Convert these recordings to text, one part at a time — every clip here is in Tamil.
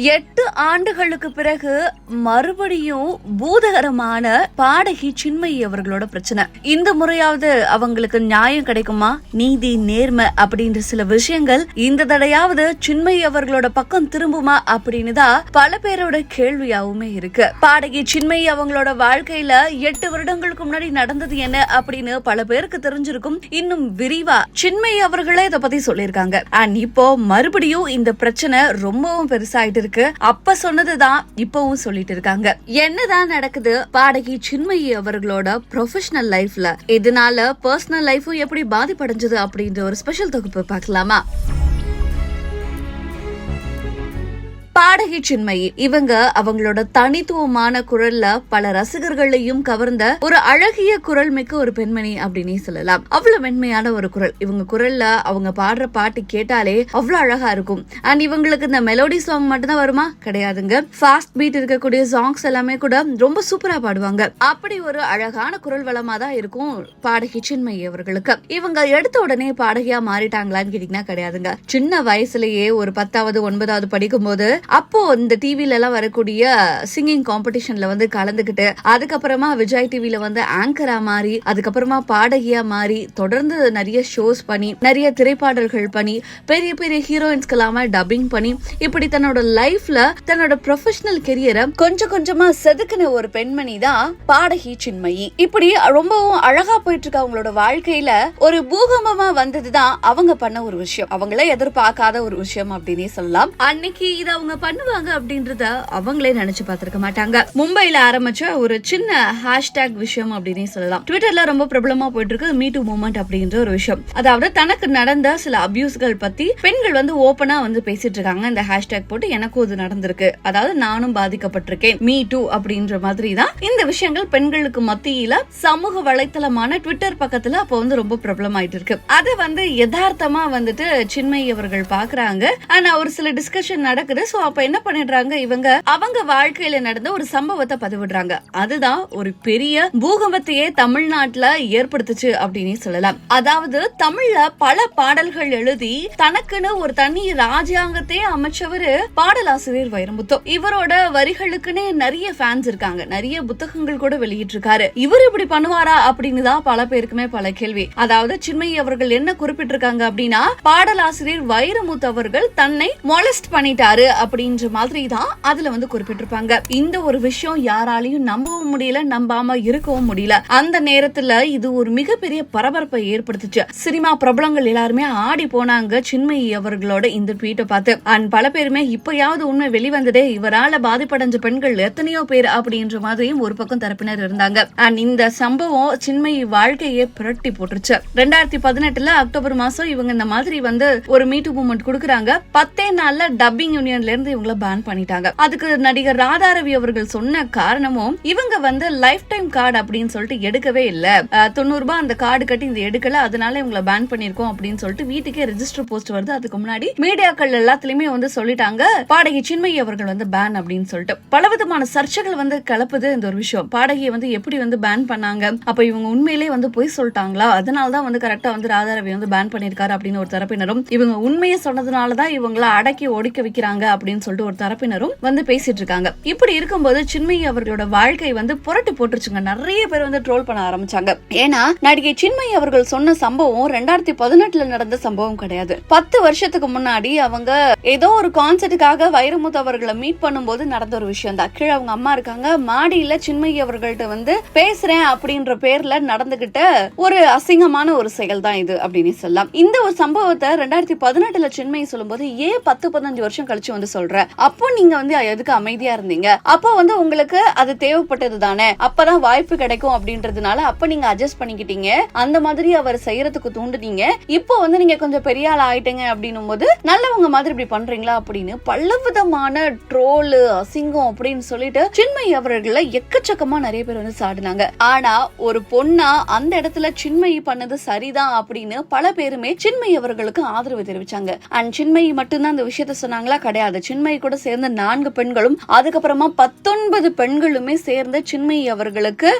எட்டு ஆண்டுகளுக்கு பிறகு மறுபடியும் பூதகரமான பாடகி சின்மயி அவர்களோட பிரச்சனை. இந்த முறையாவது அவங்களுக்கு நியாயம் கிடைக்குமா? நீதி நேர்மை அப்படின்ற சில விஷயங்கள் இந்த தடையாவது சின்மயி அவர்களோட பக்கம் திரும்புமா அப்படின்னு தான் பல பேரோட கேள்வியாவுமே இருக்கு. பாடகி சின்மயி அவங்களோட வாழ்க்கையில எட்டு வருடங்களுக்கு முன்னாடி நடந்தது என்ன அப்படின்னு பல பேருக்கு தெரிஞ்சிருக்கும். இன்னும் விரிவா சின்மயி அவர்களே இதை பத்தி சொல்லியிருக்காங்க. அண்ட் இப்போ மறுபடியும் இந்த பிரச்சனை ரொம்பவும் பெருசாயிட்டு இருக்கு. அப்ப சொன்னதுதான் இப்பவும் சொல்லிட்டு இருக்காங்க. என்னதான் நடக்குது? பாடகி சின்மயி அவர்களோட ப்ரொஃபஷனல் லைஃப்ல இதனால பர்சனல் லைஃபும் எப்படி பாதிப்படைஞ்சது அப்படின்ற ஒரு ஸ்பெஷல் தொகுப்பு பார்க்கலாமா? பாடகி சின்மயி இவங்க அவங்களோட தனித்துவமான குரல்ல பல ரசிகர்களையும் கவர்ந்த ஒரு அழகிய குரல் மிக்க ஒரு பெண்மணி அப்படின்னே சொல்லலாம். அவ்வளவு மென்மையான ஒரு குரல். இவங்க குரல்ல அவங்க பாடுற பாட்டு கேட்டாலே அவ்வளவு அழகா இருக்கும். அண்ட் இவங்களுக்கு இந்த மெலோடி சாங் மட்டும்தான் வருமா? கிடையாதுங்க. ஃபாஸ்ட் பீட் இருக்கக்கூடிய சாங்ஸ் எல்லாமே கூட ரொம்ப சூப்பரா பாடுவாங்க. அப்படி ஒரு அழகான குரல் வளமா தான் இருக்கும் பாடகி சின்மயி அவர்களுக்கு. இவங்க எடுத்த உடனே பாடகியா மாறிட்டாங்களான்னு கேட்டீங்கன்னா கிடையாதுங்க. சின்ன வயசுலயே ஒரு பத்தாவது ஒன்பதாவது படிக்கும் போது அப்போ இந்த டிவில எல்லாம் வரக்கூடிய சிங்கிங் காம்படிஷன்ல வந்து கலந்துக்கிட்டு அதுக்கப்புறமா விஜய் டிவில வந்து ஆங்கரா மாறி அதுக்கப்புறமா பாடகியா மாறி தொடர்ந்து நிறைய ஷோஸ் பண்ணி நிறைய திரைப்பாடல்கள் பண்ணி பெரிய பெரிய ஹீரோயின்ஸ்க்கு இல்லாம டப்பிங் பண்ணி இப்படி தன்னோட லைஃப்ல தன்னோட ப்ரொஃபஷனல் கெரியரை கொஞ்சம் கொஞ்சமா செதுக்கின ஒரு பெண்மணி தான் பாடகி சின்மயி. இப்படி ரொம்பவும் அழகா போயிட்டு இருக்க அவங்களோட வாழ்க்கையில ஒரு பூகம்பமா வந்ததுதான் அவங்க பண்ண ஒரு விஷயம். அவங்களே எதிர்பார்க்காத ஒரு விஷயம் அப்படின்னே சொல்லலாம். அன்னைக்கு இது அவங்க பண்ணுவாங்க அப்படின்றத அவங்களே நினைச்சு பார்த்திருக்க மாட்டாங்க. மும்பைல ஆரம்பிச்ச ஒரு சின்ன ஹேஷ்டேக் விஷயம் அப்படின்னே சொல்லலாம். ட்விட்டர்ல ரொம்ப பிரபலமா போயிட்டு இருக்கு மீ டூ மூமெண்ட் அப்படின்ற ஒரு விஷயம். அதாவது தனக்கு நடந்த சில அபியூஸ்கள் பத்தி பெண்கள் வந்து ஓபனா வந்து பேசிட்டு இருக்காங்க இந்த ஹேஷ்டேக் போட்டு எனக்கும் இது நடந்திருக்கு. அதாவது நானும் பாதிக்கப்பட்டிருக்கேன். மீ டூ அப்படின்ற மாதிரி தான். இந்த விஷயங்கள் பெண்களுக்கு மத்தியில சமூக வலைத்தளமான ட்விட்டர் பக்கத்துல அப்போ வந்து ரொம்ப பிரபலமாயிட்டு இருக்கு அதை வந்து யதார்த்தமா வந்துட்டு சின்மை அவர்கள் பாக்குறாங்க. ஆனா ஒரு சில டிஸ்கஷன் நடக்குது. சோ அப்ப என்ன பண்ணிடுறாங்க இவங்க? அவங்க வாழ்க்கையில நடந்த ஒரு சம்பவத்தை பதிவிடுறாங்க. அதுதான் ஒரு பெரிய பூகம்பத்தையே தமிழ்நாட்டுல ஏற்படுத்துச்சு அப்படின்னு சொல்லலாம். அதாவது தமிழ்ல பல பாடல்கள் எழுதி தனக்குன்னு ஒரு தனி ராஜாங்கத்தையே அமைச்சவரு பாடலாசிரியர் வைரமுத்து. இவரோட வரிகளுக்குன்னே நிறைய ஃபேன்ஸ் இருக்காங்க. நிறைய புத்தகங்கள் கூட வெளியிட்டிருக்காரு. இவர் இப்படி பண்ணுவாரா அப்படின்னு தான் பல பேருக்குமே பல கேள்வி. அதாவது சின்மயி அவர்கள் என்ன குறிப்பிட்டிருக்காங்க அப்படின்னா பாடலாசிரியர் வைரமுத்து அவர்கள் தன்னை மொலஸ்ட் பண்ணிட்டாரு அப்படின்ற மாதிரி தான் அதுல வந்து குறிப்பிட்டிருப்பாங்க. இந்த ஒரு விஷயம் யாராலையும் நம்பவும் முடியல நம்பாம இருக்கவும் முடியல. அந்த நேரத்துல இது ஒரு மிகப்பெரிய பரபரப்பை ஏற்படுத்துச்சு. சினிமா பிரபலங்கள் எல்லாருமே ஆடி போனாங்க சின்மயி அவர்களோட இந்த ட்வீட்டை பார்த்து. அண்ட் பல பேருமே இப்பயாவது உண்மை வெளிவந்ததே இவரால பாதிப்படைஞ்ச பெண்கள் எத்தனையோ பேர் அப்படின்ற மாதிரியும் ஒரு பக்கம் தரப்பினர் இருந்தாங்க. அண்ட் இந்த சம்பவம் சின்மயி வாழ்க்கையே புரட்டி போட்டுருச்சு. ரெண்டாயிரத்தி பதினெட்டுல அக்டோபர் மாசம் இவங்க இந்த மாதிரி வந்து ஒரு மீட்டு மூமெண்ட் கொடுக்குறாங்க. பத்தே நாள்ல டப்பிங் யூனியன்ல இருந்து இவங்கள பேன் பண்ணிட்டாங்க. அதுக்கு நடிகர் ராதாரவி அவர்கள் சொன்ன காரணமும் இவங்க வந்து லைஃப் டைம் கார்டு அப்படின்னு சொல்லிட்டு எடுக்கவே இல்ல. தொண்ணூறு ரூபாய் அந்த கார்டு கட்டி இந்த எடுக்கல அதனால இவங்கள பேன் பண்ணிருக்கோம் அப்படின்னு சொல்லிட்டு வீட்டுக்கே ரெஜிஸ்டர் போஸ்ட் வருது. அதுக்கு முன்னாடி மீடியாக்கள் எல்லாத்துலயுமே வந்து சொல்லிட்டாங்க பாடகி சின்மயி அவர்கள் வந்து பேன் அப்படின்னு சொல்லிட்டு. பலவிதமான சர்ச்சைகள் வந்து கலப்புது இந்த ஒரு விஷயம். பாடகியை வந்து எப்படி வந்து பேன் பண்ணாங்க? அப்ப இவங்க உண்மையிலேயே வந்து பொய் சொல்லிட்டாங்களா? அதனால தான் வந்து கரெக்டா வந்து ராதாரவி வந்து பேன் பண்ணிருக்காரு அப்படின்னு ஒரு தரப்பினரும் இவங்க உண்மையை சொன்னதுனால தான் இவங்கள அடக்கி ஒடுக்க வைக்கிறாங்க அப்படின்னு சொல்லிட்டு ஒரு தரப்பினரும் வந்து பேசிட்டு இருக்காங்க. இப்படி இருக்கும்போது சின்மயி அவர்களோட வாழ்க்கை வந்து புரட்டி போட்டுருச்சுங்க. நிறைய பேர் வந்து ட்ரோல் பண்ண ஆரம்பிச்சாங்க. ஏன்னா நடிகை சின்மயி அவர்கள் சொன்ன சம்பவம் ரெண்டாயிரத்தி பதினெட்டுல நடந்த சம்பவம் கிடையாது. பத்து வருஷத்துக்கு முன்னாடி அவங்க ஏதோ ஒரு கான்சர்ட்டுக்காக வைரமுத்து அவர்களை மீட் பண்ணும்போது நடந்த ஒரு விஷயம் தான் கீழே அவங்க அம்மா இருக்காங்க. மாடியில சின்மயி அவர்கள்ட்ட வந்து பேசுறேன் அப்படின்ற பேர்ல நடந்துகிட்ட ஒரு அசிங்கமான ஒரு செயல் தான் இது அப்படின்னு சொல்லலாம். இந்த ஒரு சம்பவத்தை ரெண்டாயிரத்தி பதினெட்டுல சின்மயி சொல்லும்போது ஏன் பத்து பதினஞ்சு வருஷம் கழிச்சு வந்து சொல்ற. அப்போ நீங்க வந்து எதுக்கு அமைதியா இருந்தீங்க? அப்போ வந்து உங்களுக்கு அது தேவைப்பட்டது தானே? அப்பதான் வாய்ப்பு கிடைக்கும் அப்படின்றதுனால அப்ப நீங்க அட்ஜஸ்ட் பண்ணிக்கிட்டீங்க. அந்த மாதிரி அவர் செய்யறதுக்கு தூண்டுனீங்க. இப்போ வந்து நீங்க கொஞ்சம் பெரிய ஆள் ஆயிட்டீங்க அப்படின்னும் போது நல்லவங்க மாதிரி இப்படி பண்றீங்களா அப்படின்னு பலவிதமான ட்ரோலு அசிங்கம் அப்படின்னு சொல்லிட்டு சின்மை அவர்களை எக்கச்சக்கமா நிறைய பேர் வந்து சாடினாங்க. ஆனா ஒரு பொண்ணா அந்த இடத்துல சின்மை பண்ணது சரிதான் அப்படின்னு பல பேருமே சின்மை அவர்களுக்கு ஆதரவு தெரிவிச்சாங்க. அண்ட் சின்மை மட்டும்தான் அந்த விஷயத்த சொன்னாங்களா? கிடையாது. சின்மயி கூட சேர்ந்த நான்கு பெண்களும் அதுக்கப்புறமா பத்தொன்பது பெண்களுமே சேர்ந்து சின்மயி அவர்களுக்கு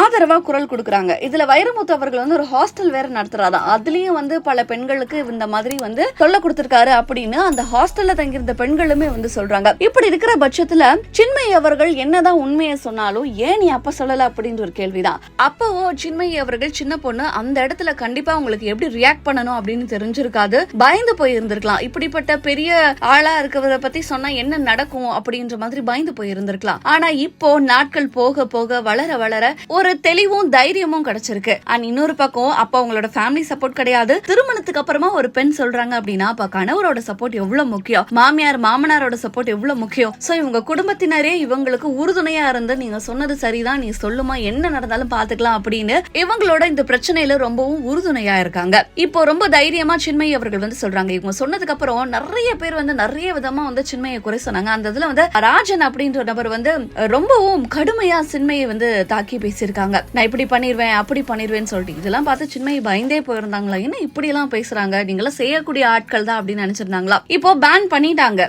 ஆதரவா குரல் கொடுக்குறாங்க. இதுல வைரமுத்து அவர்கள் வந்து ஒரு ஹாஸ்டல் வேற நடத்துறாராம். அதுலயும் வந்து பல பெண்களுக்கு இந்த மாதிரி வந்து தொல்லை கொடுத்திருக்காரு அப்படின்னு அந்த ஹாஸ்டல்ல தங்கியிருந்த பெண்களுமே வந்து சொல்றாங்க. இப்படி இருக்கிற பட்சத்துல சின்மயி அவர்கள் என்னதான் உண்மையை சொன்னாலும் ஏன் நீ அப்ப சொல்லல அப்படின்ற ஒரு கேள்விதான். அப்பவோ சின்மயி அவர்கள் சின்ன பொண்ணு அந்த இடத்துல கண்டிப்பா உங்களுக்கு எப்படி ரியாக்ட் பண்ணணும் அப்படின்னு தெரிஞ்சிருக்காது. பயந்து போய் இருந்திருக்கலாம் இப்படிப்பட்ட பெரிய ஆளா இருக்கிறத பத்தி சொன்னா என்ன நடக்கும் அப்படின்ற மாதிரி பயந்து போயிருந்திருக்கலாம். ஆனா இப்போ நாட்கள் போக போக வளர வளர ஒரு தெளிவும் தைரியமும் கிடைச்சிருக்கு. அண்ட் இன்னொரு பக்கம் அப்ப அவங்களோட ஃபேமிலி சப்போர்ட் கிடையாது. திருமணத்துக்கு அப்புறமா ஒரு பெண் சொல்றாங்க அப்படின்னா அப்ப கணவரோட சப்போர்ட் எவ்வளவு முக்கியம்? மாமியார் மாமனாரோட சப்போர்ட் எவ்வளவு முக்கியம்? சோ இவங்க குடும்பத்தினரே இவங்களுக்கு உறுதுணையா இருந்து நீங்க சொன்னது சரிதான் நீ சொல்லுமா என்ன நடந்தாலும் பாத்துக்கலாம் அப்படின்னு இவங்களோட இந்த பிரச்சனையில ரொம்பவும் உறுதுணையா இருக்காங்க. இப்போ ரொம்ப தைரியமா சின்மை அவர்கள் வந்து சொல்றாங்க. இவங்க சொன்னதுக்கு அப்புறம் நிறைய பேர் வந்து நிறைய விதமா வந்து சின்மையை குறை சொன்னாங்க. அந்த இதுல வந்து ராஜன் அப்படின்ற நபர் வந்து ரொம்பவும் கடுமையா சின்மையை வந்து தாக்கி பேசியிருக்காங்க. நான் இப்படி பண்ணிருவேன் அப்படி பண்ணிருவேன்னு சொல்லிட்டு இதெல்லாம் பார்த்து சின்மையை பயந்தே போயிருந்தாங்களா? என்ன இப்படி எல்லாம் பேசுறாங்க? நீங்களாம் செய்யக்கூடிய ஆட்கள் தான் அப்படின்னு நினைச்சிருந்தாங்களா? இப்போ பேன் பண்ணிட்டாங்க.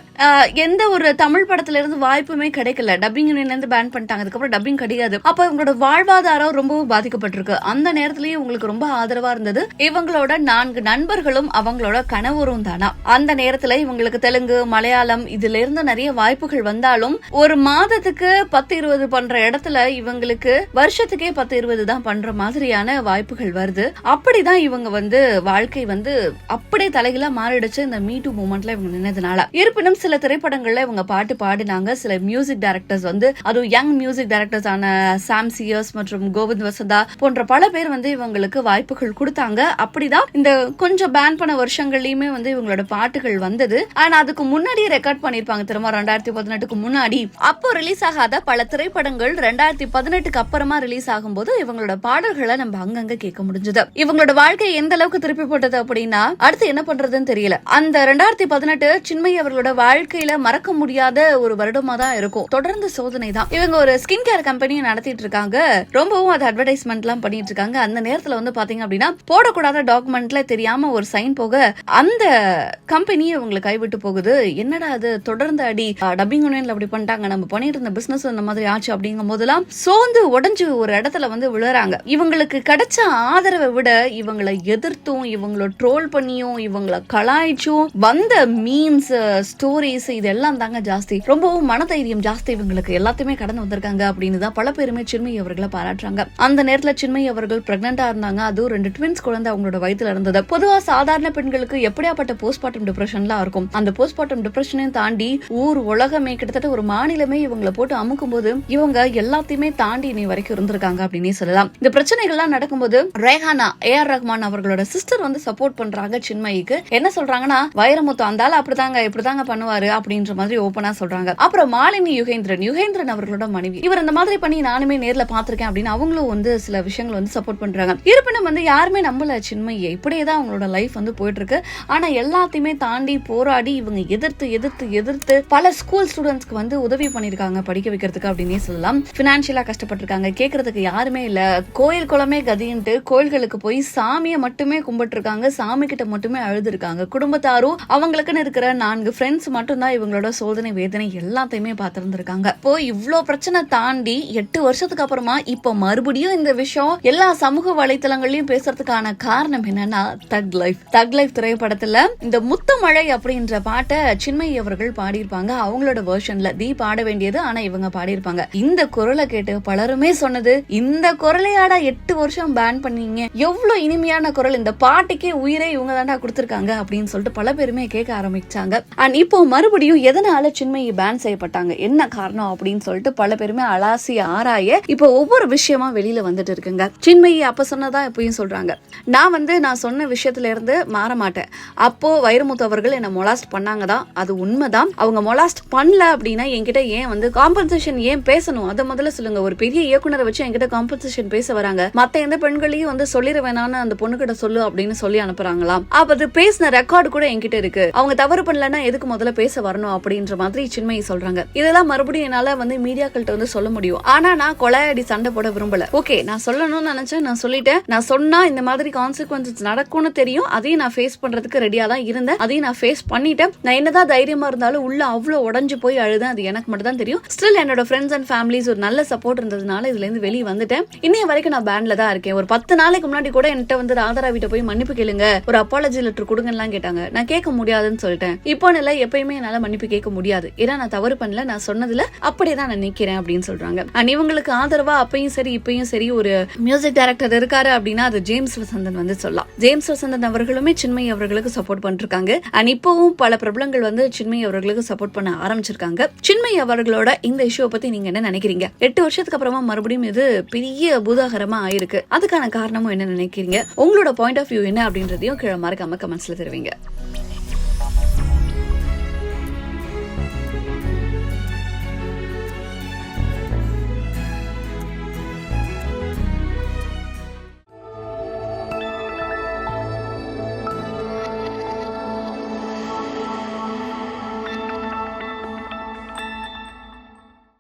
எந்த ஒரு தமிழ் படத்துல இருந்து வாய்ப்புமே கிடைக்கல. டப்பிங் யூனியன்ல இருந்து பேன் பண்ணிட்டாங்க. அதுக்கப்புறம் டப்பிங் கிடையாது. அப்ப இவங்களோட வாழ்வாதாரம் ரொம்பவும் பாதிக்கப்பட்டிருக்கு. அந்த நேரத்திலேயே உங்களுக்கு ரொம்ப ஆதரவா இருந்தது இவங்களோட நான்கு நண்பர்களும் அவங்களோட கணவரும் தானா? அந்த நேரத்துல இவங்களுக்கு தெலுங்கு மலையாளம் இதுல இருந்து நிறைய வாய்ப்புகள் வந்தாலும் ஒரு மாதத்துக்கு பத்து இருபது பண்ற இடத்துல இவங்களுக்கு வருஷத்துக்கே பத்து இருபது தான் பண்ற மாதிரியான வாய்ப்புகள் வருது. அப்படிதான் இவங்க வந்து வாழ்க்கை வந்து அப்படியே தலைகளா மாறிடுச்சு இந்த மீட்டு மூமெண்ட்ல இவங்க நின்னதுனால. இருப்பினும் சில திரைப்படங்கள்ல இவங்க பாட்டு பாடினாங்க. சில மியூசிக் டைரக்டர்ஸ் வந்து அதுவும் யங் மியூசிக் டைரக்டர்ஸ் ஆன சாம் சியர்ஸ் மற்றும் கோவிந்த் வசந்தா போன்ற பல பேர் வந்து இவங்களுக்கு வாய்ப்புகள் கொடுத்தாங்க. அப்படிதான் இந்த கொஞ்சம் பேன் பண்ண வருஷங்கள்லயுமே வந்து இவங்களோட பாட்டுகள் வந்தது. ஆனா அதுக்கு முன்னாடியே ரெக்கார்ட் பண்ணிருப்பாங்க திரும்ப ரெண்டாயிரத்தி பதினெட்டுக்கு முன்னாடி. அப்போ ரிலீஸ் ஆகாத பல திரைப்படங்கள் ரெண்டாயிரத்தி பதினெட்டுக்கு அப்புறமா ரிலீஸ் ஆகும்போது இவங்களோட பாடல்களை நம்ம அங்கங்க கேட்க முடிஞ்சது. இவங்களோட வாழ்க்கை எந்த அளவுக்கு திருப்பி போட்டது அப்படின்னா அடுத்து என்ன பண்றதுன்னு தெரியல. அந்த ரெண்டாயிரத்தி பதினெட்டு சின்மை அவர்களோட வாழ்க்கையில மறக்க முடியாத ஒரு வருடமா தான் இருக்கும். தொடர்ந்து சோதனை தான். இவங்க ஒரு ஸ்கின் கேர் கம்பெனியை நடத்திட்டு இருக்காங்க. ரொம்பவும் அது அட்வர்டைஸ்மெண்ட் எல்லாம் பண்ணிட்டு இருக்காங்க. அந்த நேரத்துல வந்து பாத்தீங்க அப்படின்னா போடக்கூடாத டாக்குமெண்ட்ல தெரியாம ஒரு சைன் போக அந்த கம்பெனியை இவங்களை கைவிட்டு போகுது. என்ன என்னடா அது தொடர்ந்து அடி. டப்பிங் யூனியன்ல அப்படி பண்ணிட்டாங்க. நம்ம பண்ணிட்டு இருந்த பிசினஸ் இந்த மாதிரி ஆச்சு அப்படிங்கும் போதெல்லாம் சோர்ந்து உடஞ்சு ஒரு இடத்துல வந்து விழுறாங்க. இவங்களுக்கு கிடைச்ச ஆதரவை விட இவங்களை எதிர்த்தும் இவங்கள ட்ரோல் பண்ணியும் இவங்களை கலாய்ச்சும் வந்த மீம்ஸ் ஸ்டோரிஸ் இதெல்லாம் தாங்க ஜாஸ்தி. ரொம்பவும் மனதைரியம் ஜாஸ்தி இவங்களுக்கு. எல்லாத்தையுமே கடந்து வந்திருக்காங்க அப்படின்னு தான் பல பேருமே சின்மை அவர்களை பாராட்டுறாங்க. அந்த நேரத்துல சின்மை அவர்கள் பிரெக்னெண்டா இருந்தாங்க. அதுவும் ரெண்டு ட்வின்ஸ் குழந்தை அவங்களோட வயிற்றுல இருந்தது. பொதுவா சாதாரண பெண்களுக்கு எப்படியாப்பட்ட போஸ்ட்மார்ட்டம் டிப்ரெஷன்லாம் இருக்கும்? அந்த போஸ்ட்மார்ட்டம் டிப்ரெஷனையும் தாண்டி ஊர் உலகமே கிட்டத்தட்ட ஒரு மாநிலமே இவங்களை போட்டு அமுக்கும் போது இவங்க எல்லாத்தையுமே தாண்டி இனி வரைக்கும் இருந்திருக்காங்க அப்படின்னே சொல்லலாம். இந்த பிரச்சனைகள்லாம் நடக்கும்போது ரேஹானா ஏ ஆர் ரஹ்மான் அவர்களோட சிஸ்டர் வந்து சப்போர்ட் பண்றாங்க சின்மயிக்கு. என்ன சொல்றாங்கன்னா வைரமுத்து அந்தால அப்படிதாங்க இப்படிதாங்க பண்ணுவாரு அப்படின்ற மாதிரி ஓப்பனா சொல்றாங்க. அப்புறம் மாலினி யுகேந்திரன் யுகேந்திரன் அவர்களோட மனைவி. இவர் இந்த மாதிரி பண்ணி நானுமே நேர்ல பாத்திருக்கேன் அப்படின்னு அவங்களும் வந்து சில விஷயங்கள் வந்து சப்போர்ட் பண்றாங்க. இருப்பினும் வந்து யாருமே நம்மள சின்மையை இப்படியே தான் அவங்களோட லைஃப் வந்து போயிட்டு இருக்கு. ஆனா எல்லாத்தையுமே தாண்டி போராடி இவங்க எதிர்த்து எதிர்த்து எதிர்த்து பல ஸ்கூல் ஸ்டூடெண்ட்ஸ்க்கு வந்து உதவி பண்ணியிருக்காங்க படிக்க வைக்கிறதுக்கு அப்படின்னே சொல்லலாம். ஃபினான்ஷியலாக கஷ்டப்பட்டிருக்காங்க. கேட்கறதுக்கு யாருமே இல்லை. கோயில் குளமே கதின்ட்டு கோயில்களுக்கு போய் சாமியை மட்டுமே கும்பிட்டுருக்காங்க. சாமி கிட்ட மட்டுமே அழுதுருக்காங்க. குடும்பத்தாரும் அவங்களுக்குன்னு இருக்கிற நான்கு ஃப்ரெண்ட்ஸ் மட்டும்தான் இவங்களோட சோதனை வேதனை எல்லாத்தையுமே பார்த்துருந்துருக்காங்க. இப்போ இவ்வளோ பிரச்சனை தாண்டி எட்டு வருஷத்துக்கு அப்புறமா இப்போ மறுபடியும் இந்த விஷயம் எல்லா சமூக வலைத்தளங்களையும் பேசுறதுக்கான காரணம் என்னன்னா தக் லைஃப் தக் லைஃப் திரைப்படத்துல இந்த முத்தமழை அப்படின்ற பாட்டை சின்மை அவர்கள் பாடியிருப்பாங்க. அவங்களோட வெர்ஷன்ல தீ பாட வேண்டியது ஆனா இவங்க பாடியிருப்பாங்க. இந்த குரலை கேட்டு பலருமே சொன்னது இந்த குரலையாடா எட்டு வருஷம் பேன் பண்ணீங்க. எவ்வளவு இனிமையான குரல் இந்த பாட்டுக்கே உயிரே இவங்க தாண்டா கொடுத்திருக்காங்க அப்படின்னு சொல்லிட்டு பல பேருமே கேட்க ஆரம்பிச்சாங்க. அண்ட் இப்போ மறுபடியும் எதனால சின்மையை பேன் செய்யப்பட்டாங்க என்ன காரணம் அப்படின்னு சொல்லிட்டு பல பேருமே அலாசி ஆராய இப்போ ஒவ்வொரு விஷயமா வெளியில வந்துட்டு இருக்குங்க. சின்மையை அப்ப சொன்னதா இப்பயும் சொல்றாங்க. நான் வந்து நான் சொன்ன விஷயத்துல இருந்து மாற மாட்டேன். அப்போ வைரமுத்து அவர்கள் என்ன மொலாஸ்ட் பண்ணாங்க தான். அது உண்மைதான். அவங்க மொலாஸ்ட் பண்ணல அப்படின்னா என்கிட்ட ஏன் வந்து காம்பன்சேஷன் ஏன் பேசணும்? அதை முதல்ல சொல்லுங்க. ஒரு பெரிய இயக்குனரை வச்சு என்கிட்ட காம்பன்சேஷன் பேச வராங்க. மத்த எந்த பெண்களையும் வந்து சொல்லிட வேணாம்னு அந்த பொண்ணுகிட்ட சொல்லு அப்படின்னு சொல்லி அனுப்புறாங்களாம். அப்ப அது பேசின ரெக்கார்டு கூட என்கிட்ட இருக்கு. அவங்க தவறு பண்ணலன்னா எதுக்கு முதல்ல பேச வரணும் அப்படின்ற மாதிரி சின்மையை சொல்றாங்க. இதெல்லாம் மறுபடியும் என்னால வந்து மீடியாக்கள்கிட்ட வந்து சொல்ல முடியும். ஆனா நான் கொலையடி சண்டை போட விரும்பல. ஓகே நான் சொல்லணும்னு நினைச்சேன். நான் சொல்லிட்டேன். நான் சொன்னா இந்த மாதிரி கான்சிக்வன்சஸ் நடக்கும்னு தெரியும். அதையும் நான் ஃபேஸ் பண்றதுக்கு ரெடியா தான் இருந்தேன். அதையும் நான் ஃபேஸ் பண்ணிட்டேன். நான் என்னதான் தைரியம் தைரியமா இருந்தாலும் உள்ள அவ்வளவு உடஞ்சு போய் அழுதேன். அது எனக்கு மட்டும் தான் தெரியும். ஸ்டில் என்னோட ஃப்ரெண்ட்ஸ் அண்ட் ஃபேமிலிஸ் ஒரு நல்ல சப்போர்ட் இருந்ததுனால இதுல இருந்து வெளியே வந்துட்டேன். இன்னைய வரைக்கும் நான் பேண்ட்ல தான் இருக்கேன். ஒரு பத்து நாளைக்கு முன்னாடி கூட என்கிட்ட வந்து ராதரா வீட்டை போய் மன்னிப்பு கேளுங்க. ஒரு அப்பாலஜி லெட்டர் கொடுங்கலாம் கேட்டாங்க. நான் கேட்க முடியாதுன்னு சொல்லிட்டேன். இப்போ இல்ல எப்பயுமே என்னால மன்னிப்பு கேட்க முடியாது. ஏன்னா நான் தவறு பண்ணல நான் சொன்னதுல அப்படியே தான் நான் நிக்கிறேன் அப்படின்னு சொல்றாங்க. அண்ட் இவங்களுக்கு ஆதரவா அப்பயும் சரி இப்பயும் சரி ஒரு மியூசிக் டைரக்டர் இருக்காரு அப்படின்னா அது ஜேம்ஸ் வசந்தன் வந்து சொல்லலாம். ஜேம்ஸ் வசந்தன் அவர்களுமே சின்மை அவர்களுக்கு சப்போர்ட் பண்ணிருக்காங்க. அண்ட் இப்பவும் பல பிரபலங்கள் வந்து சின்மை அவர்களுக்கு சப்போர்ட் பண்ண ஆரம்பிச்சிருக்காங்க. சின்மை அவர்களோட இந்த இஷ்யூவை பத்தி நீங்க என்ன நினைக்கிறீங்க? எட்டு வருஷத்துக்கு அப்புறமா மறுபடியும் இது பெரிய பூதாகரமா ஆயிருக்கு. அதுக்கான காரணமும் என்ன நினைக்கிறீங்க? உங்களோட பாயிண்ட் ஆஃப் வியூ என்ன அப்படின்றதையும் கீழே மறக்காம கமெண்ட்ஸ்ல தெரிவிங்க.